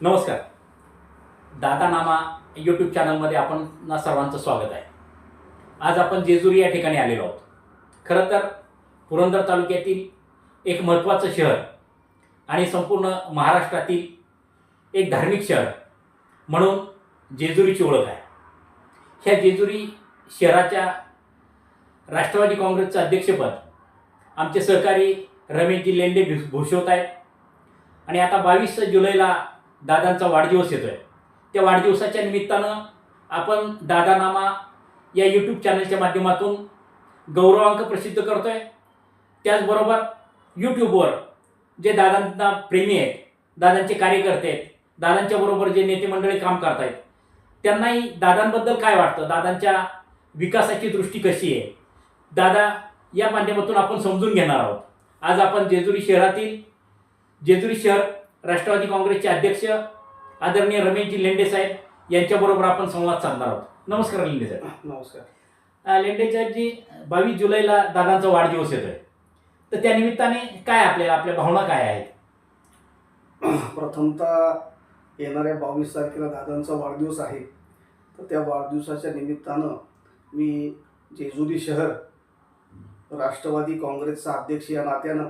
नमस्कार. दादा नामा यूट्यूब चॅनलमध्ये आपण ना सर्वांचं स्वागत आहे. आज आपण जेजुरी या ठिकाणी आलेलो आहोत. खरं तर पुरंदर तालुक्यातील एक महत्त्वाचं शहर आणि संपूर्ण महाराष्ट्रातील एक धार्मिक शहर म्हणून जेजुरीची ओळख आहे. ह्या जेजुरी शहराच्या राष्ट्रवादी काँग्रेसचं अध्यक्षपद आमचे सहकारी रमेशजी लेंडे भूषवत आहेत. आणि आता बावीस जुलैला दादांचा वाढदिवस येतोय. त्या वाढदिवसाच्या निमित्तानं आपण दादानामा या यूट्यूब चॅनलच्या माध्यमातून गौरवांक प्रसिद्ध करतोय. त्याचबरोबर यूट्यूबवर जे दादांना प्रेमी आहेत दादांचे कार्यकर्ते आहेत दादांच्या बरोबर जे नेते मंडळी काम करतायत त्यांनाही दादांबद्दल काय वाटतं? दादांच्या विकासाची दृष्टी कशी आहे? दादा या माध्यमातून आपण समजून घेणार आहोत. आज आपण जेजुरी शहरातील जेजुरी शहर राष्ट्रवादी काँग्रेसचे अध्यक्ष आदरणीय रमेशजी लेंडे साहेब यांच्याबरोबर आपण संवाद साधणार आहोत. नमस्कार लेंडे साहेब. नमस्कार. लेंडे साहेबजी बावीस जुलैला दादांचा वाढदिवस येतोय. तर त्या निमित्ताने काय आपल्याला आपल्या भावना काय आहेत? प्रथमतः येणाऱ्या बावीस तारखेला दादांचा वाढदिवस आहे. तर त्या वाढदिवसाच्या निमित्तानं मी जेजुरी शहर राष्ट्रवादी काँग्रेसचा अध्यक्ष या नात्यानं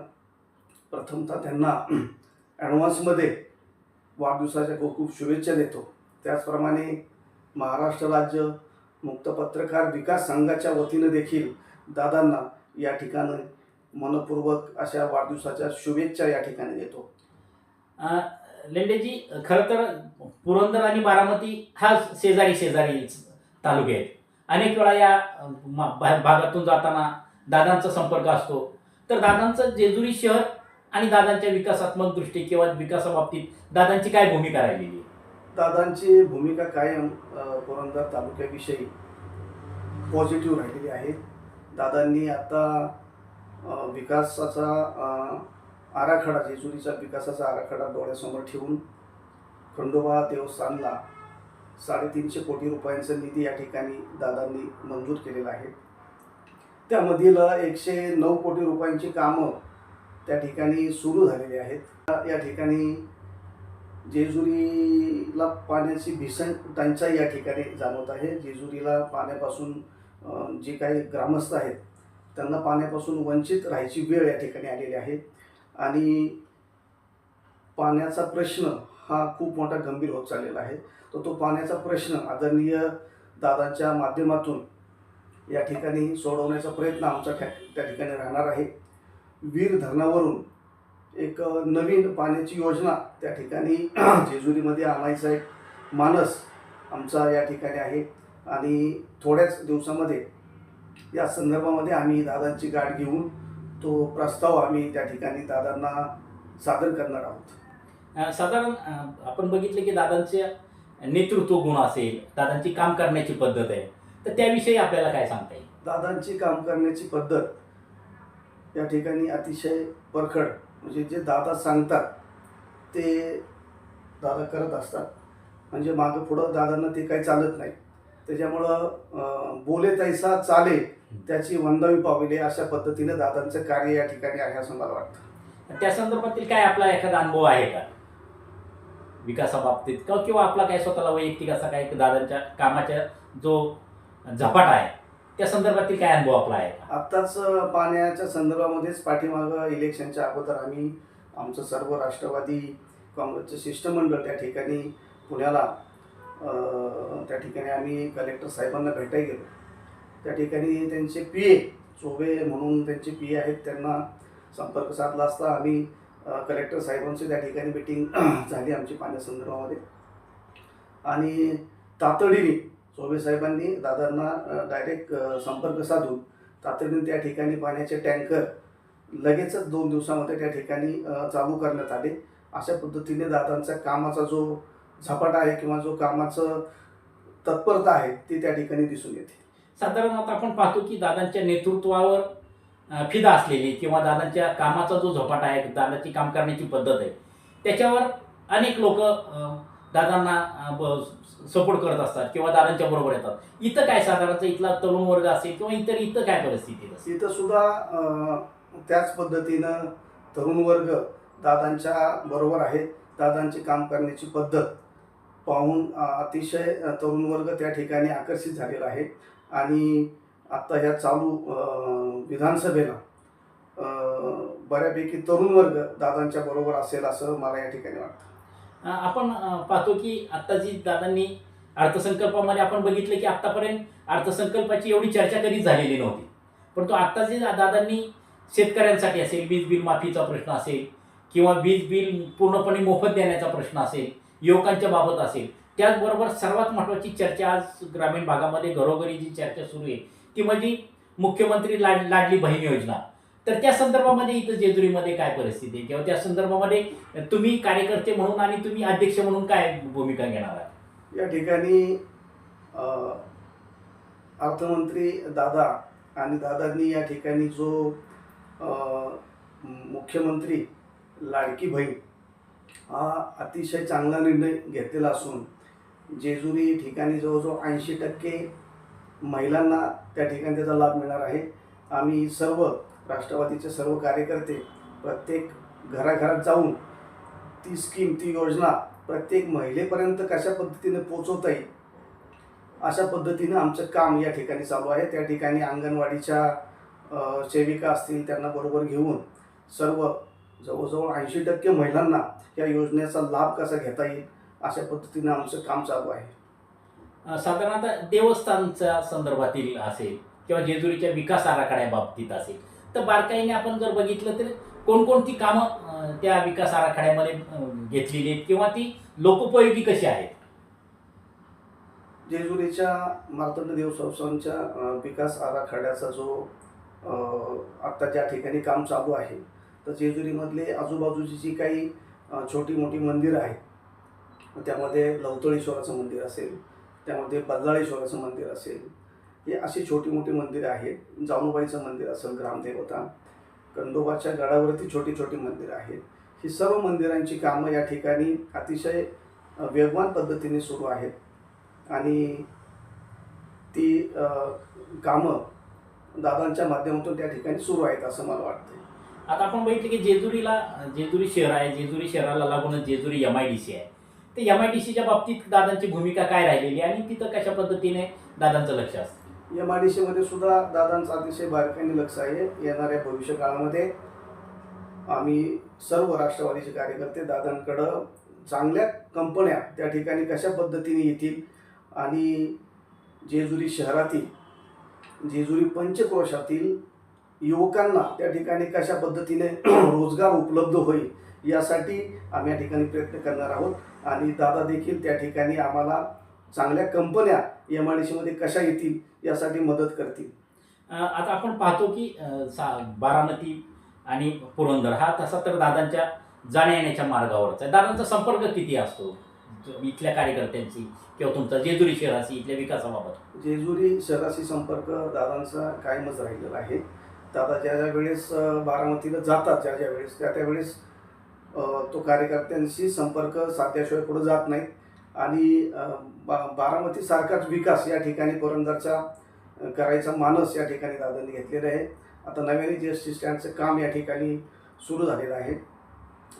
प्रथमतः त्यांना ॲडव्हान्समध्ये वाढदिवसाच्या खूप खूप शुभेच्छा देतो. त्याचप्रमाणे महाराष्ट्र राज्य मुक्त पत्रकार विकास संघाच्या वतीनं देखील दादांना या ठिकाणी मनपूर्वक अशा वाढदिवसाच्या शुभेच्छा या ठिकाणी देतो. लेंडेजी खरं तर पुरंदर आणि बारामती हा शेजारी शेजारी तालुके आहेत. अनेक वेळा या भागातून जाताना दादांचा संपर्क असतो. तर दादांचं जेजुरी शहर आणि दादांच्या विकासात्मक दृष्टी किंवा विकासाबाबतीत दादांची काय भूमिका राहिलेली आहे? दादांची भूमिका कायम अ, पुरंदर तालुक्याविषयी पॉझिटिव्ह राहिलेली आहे दादांनी आता अ, विकासाचा अ, आराखडा जेजुरीचा विकासाचा आराखडा डोळ्यासमोर ठेवून खंडोबा देवस्थानला साडेतीनशे कोटी रुपयांचा निधी या ठिकाणी दादांनी मंजूर केलेला आहे त्यामधील एकशे नऊ कोटी रुपयांची कामं त्या ठिकाणी सुरू झालेली आहेत. या ठिकाणी जेजुरीला पाण्याची भीषण टंचाई या ठिकाणी जाणवत आहे. जेजुरीला पाण्यापासून जे काही ग्रामस्थ आहेत त्यांना पाण्यापासून वंचित राहायची वेळ या ठिकाणी आलेली आहे. आणि पाण्याचा प्रश्न हा खूप मोठा गंभीर होत चाललेला आहे. तर तो पाण्याचा प्रश्न आदरणीय दादांच्या माध्यमातून या ठिकाणी सोडवण्याचा प्रयत्न आमचा त्या ठिकाणी राहणार आहे. वीर धरणावरून एक नवीन पाण्याची योजना त्या ठिकाणी जेजुरीमध्ये आणायचा एक मानस आमचा या ठिकाणी आहे. आणि थोड्याच दिवसामध्ये या संदर्भामध्ये आम्ही दादांची गाठ घेऊन तो प्रस्ताव आम्ही त्या ठिकाणी दादांना सादर करणार आहोत. साधारण आपण बघितले की दादांचे नेतृत्व गुण असेल दादांची काम करण्याची पद्धत आहे तर त्याविषयी आपल्याला काय सांगता येईल? दादांची काम करण्याची पद्धत या ठिकाणी अतिशय परखड म्हणजे जे दादा सांगतात ते दादा करत असतात. म्हणजे मागं पुढं दादांना ते काही चालत नाही. त्याच्यामुळं बोले तैसा चाले त्याची वंदावी पाविले अशा पद्धतीने दादांचं कार्य या ठिकाणी आहे असं मला वाटतं. त्या संदर्भातील काय आपला एखादा अनुभव आहे का? विकासाबाबतीत किंवा आपला काय स्वतःला वैयक्तिक असा काय दादांच्या कामाच्या जो झपाटा आहे त्या संदर्भातील काय अनुभव आपला आहे का? आत्ताच पाण्याच्या संदर्भामध्येच पाठीमागं इलेक्शनच्या अगोदर आम्ही आमचं सर्व राष्ट्रवादी काँग्रेसचं शिष्टमंडळ त्या ठिकाणी पुण्याला अं, त्या ठिकाणी आम्ही कलेक्टर साहेबांना भेटायला गेलो. त्या ठिकाणी त्यांचे पी ए चोबे म्हणून त्यांचे पी ए आहेत त्यांना संपर्क साधला असता आम्ही अं, कलेक्टर साहेबांची त्या ठिकाणी मिटिंग झाली आमची पाण्यासंदर्भामध्ये. आणि तातडीने चोबे साहेबांनी दादांना डायरेक्ट संपर्क साधून तातडीने त्या ठिकाणी पाण्याचे टँकर लगेचच दोन दिवसामध्ये त्या ठिकाणी चालू करण्यात आले. अशा पद्धतीने दादांचा कामाचा जो झपाटा आहे किंवा जो कामाचं तत्परता आहे ती त्या ठिकाणी दिसून येते. साधारण आता आपण पाहतो की दादांच्या नेतृत्वावर फिदा असलेली किंवा दादांच्या कामाचा जो झपाटा आहे दादाची काम करण्याची पद्धत आहे त्याच्यावर अनेक लोक दादांना सपोर्ट करत असतात किंवा दादांच्या बरोबर येतात. इथं काय साधारणतः इथला तरुण वर्ग असेल किंवा इतर इथं काय परिस्थिती इथं सुद्धा त्याच पद्धतीनं तरुण वर्ग दादांच्या बरोबर आहेत. दादांची काम करण्याची पद्धत पाहून अतिशय तरुण वर्ग त्या ठिकाणी आकर्षित झालेला आहे. आणि आत्ता ह्या चालू विधानसभेला बऱ्यापैकी तरुण वर्ग दादांच्या बरोबर असेल असं मला या ठिकाणी वाटतं. आपण पाहतो की आता जी दादांनी अर्थसंकल्पामध्ये आपण बघितलं की आतापर्यंत अर्थसंकल्पाची एवढी चर्चा कधी झालेली नव्हती. परंतु आता जे दादांनी शेतकऱ्यांसाठी असेल वीज बिल माफीचा प्रश्न असेल किंवा वीज बिल पूर्णपणे मोफत देण्याचा प्रश्न असेल युवकांच्या बाबत असेल त्याचबरोबर सर्वात महत्त्वाची चर्चा आज ग्रामीण भागामध्ये घरोघरी जी चर्चा सुरू आहे ती म्हणजे मुख्यमंत्री लाड लाडली बहीण योजना. तर त्या संदर्भामध्ये इथं जेजुरीमध्ये काय परिस्थिती आहे? किंवा त्या संदर्भामध्ये तुम्ही कार्यकर्ते म्हणून आणि तुम्ही अध्यक्ष म्हणून काय भूमिका घेणार आहात? या ठिकाणी अर्थमंत्री दादा आणि दादांनी या ठिकाणी जो मुख्यमंत्री लाडकी बहीण हा अतिशय चांगला निर्णय घेतलेला असून जेजुरी ठिकाणी जवळजवळ ऐंशी टक्के महिलांना त्या ठिकाणी त्याचा लाभ मिळणार आहे. आम्ही सर्व राष्ट्रवादीचे सर्व कार्यकर्ते प्रत्येक घराघरात जाऊन ती स्कीम ती योजना प्रत्येक महिलेपर्यंत कशा पद्धतीने पोचवता येईल? अशा पद्धतीनं आमचं काम या ठिकाणी चालू आहे. त्या ठिकाणी अंगणवाडीच्या सेविका असतील त्यांना बरोबर घेऊन सर्व जवळजवळ ऐंशी टक्के महिलांना या योजनेचा लाभ कसा घेता येईल अशा पद्धतीनं आमचं काम चालू आहे. साधारणतः देवस्थानच्या संदर्भातील असेल किंवा जेजुरीच्या विकास आराखड्याबाबतीत असेल तर बारकाईने आपण जर बघितलं तर कोणकोणती कामं त्या विकास आराखड्यामध्ये घेतलेली आहेत किंवा ती लोकोपयोगी कशी आहेत? जेजुरीच्या मार्तंड देव विकास आराखड्याचा जो आत्ता ज्या ठिकाणी काम चालू आहे तर जेजुरीमधले आजूबाजूची जी काही छोटी मोठी मंदिरं आहेत त्यामध्ये लवतळेश्वराचं मंदिर असेल त्यामध्ये बदलाळेश्वराचं मंदिर असेल हे अशी छोटी मोठी मंदिरं आहेत. जानुबाईचं मंदिर असेल ग्रामदेवता कंडोबाच्या गडावरती छोटी छोटी मंदिरं आहेत. ही सर्व मंदिरांची कामं या ठिकाणी अतिशय वेगवान पद्धतीने सुरू आहेत. आणि ती कामं दादांच्या माध्यमातून त्या ठिकाणी सुरू आहेत असं मला वाटतं आता आपण बघितलं की जेजुरीला जेजुरी शहर आहे. जेजुरी शहराला लागूनच Jejuri M I D C आहे. तर एम आय डी सीच्या बाबतीत दादांची भूमिका काय राहिलेली आहे आणि तिथं कशा पद्धतीने दादांचं लक्ष असतं? एम आय डी सीमध्ये सुद्धा दादांचं अतिशय बारकाईने लक्ष आहे. येणाऱ्या भविष्य काळामध्ये आम्ही सर्व राष्ट्रवादीचे कार्यकर्ते दादांकडं चांगल्या कंपन्या त्या ठिकाणी कशा पद्धतीने येतील आणि जेजुरी शहरातील जेजुरी पंचक्रोशातील युवकांना त्या ठिकाणी कशा पद्धतीने रोजगार उपलब्ध होईल यासाठी आम्ही या ठिकाणी प्रयत्न करणार आहोत. आणि दादा देखील त्या ठिकाणी आम्हाला चांगल्या कंपन्या एम आय डी सीमध्ये कशा येतील यासाठी मदत करतील? आता आपण पाहतो की सा बारामती आणि पुरंदर हा तसा तर दादांच्या जाण्या येण्याच्या मार्गावरचा आहे. दादांचा संपर्क किती असतो? इथल्या कार्यकर्त्यांची किंवा तुमचा जेजुरी शहराशी इथल्या विकासाबाबत? जेजुरी शहराशी संपर्क दादांचा कायमच राहिलेला आहे. दादा ज्या ज्या वेळेस बारामतीला जातात ज्या ज्या वेळेस त्या त्यावेळेस अ, तो कार्यकर्त्यांशी संपर्क साधल्याशिवाय पुढे जात नाहीत. आणि बा बारामतीसारखाच विकास या ठिकाणी पुरंदरचा करायचा मानस या ठिकाणी दादांनी घेतलेला आहे. आता नव्याने जी एस टी स्टँडचं काम या ठिकाणी सुरू झालेलं आहे.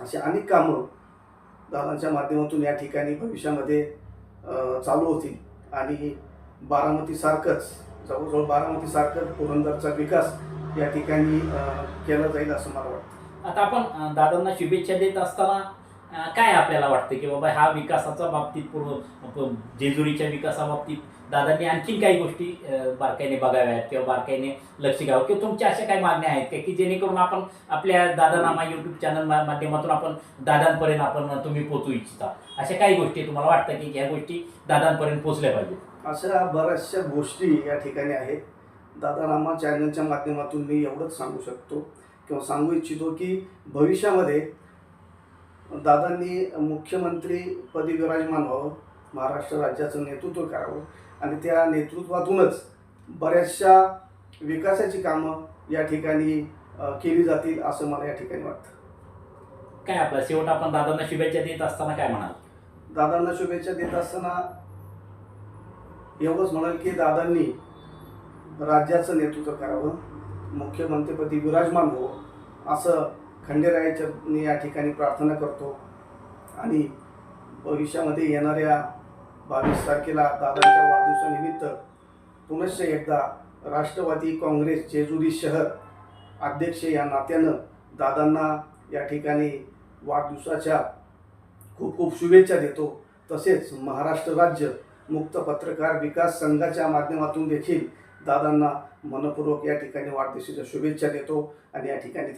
अशी अनेक कामं दादांच्या माध्यमातून या ठिकाणी भविष्यामध्ये चालू होतील. आणि बारामतीसारखंच जवळजवळ बारामतीसारखंच पुरंदरचा विकास या ठिकाणी केला जाईल असं मला वाटतं. आता आपण दादांना शुभेच्छा देत असताना काय आपल्याला वाटतं की बाबा हा विकासाचा बाबतीत पूर्ण जेजुरीच्या विकासाबाबतीत दादांनी आणखीन काही गोष्टी बारकाईने बघाव्यात किंवा बारकाईने लक्ष घ्यावं? किंवा तुमच्या अशा काही मागण्या आहेत का की जेणेकरून आपण आपल्या दादानामा यूट्यूब चॅनल माध्यमातून आपण दादांपर्यंत आपण तुम्ही पोचू इच्छिता? अशा काही गोष्टी तुम्हाला वाटतं की ह्या गोष्टी दादांपर्यंत पोचल्या पाहिजेत? अशा बऱ्याचशा गोष्टी या ठिकाणी आहेत. दादारामा चॅनलच्या माध्यमातून मी एवढंच सांगू शकतो किंवा सांगू इच्छितो की भविष्यामध्ये दादांनी मुख्यमंत्रीपदी विराजमान व्हावं महाराष्ट्र राज्याचं नेतृत्व करावं आणि त्या नेतृत्वातूनच बऱ्याचशा विकासाची कामं या ठिकाणी केली जातील असं मला या ठिकाणी वाटतं. काय आपला? शेवट आपण दादांना शुभेच्छा देत असताना काय म्हणाल? दादांना शुभेच्छा देत असताना एवढंच म्हणाल की दादांनी राज्याचं नेतृत्व करावं मुख्यमंत्रीपदी विराजमान व्हावं असं खंडेरायाच्या मी या ठिकाणी प्रार्थना करतो. आणि भविष्यामध्ये येणाऱ्या बावीस तारखेला दादांच्या वाढदिवसानिमित्त पुनश्च एकदा राष्ट्रवादी काँग्रेस जेजुरी शहर अध्यक्ष या नात्यानं दादांना या ठिकाणी वाढदिवसाच्या खूप खूप शुभेच्छा देतो. तसेच महाराष्ट्र राज्य मुक्त पत्रकार विकास संघाच्या माध्यमातून देखील दादांना मनपूर्वक या ठिकाणी वाढदिवसाच्या शुभेच्छा देतो. आणि या ठिकाणी थांबतो.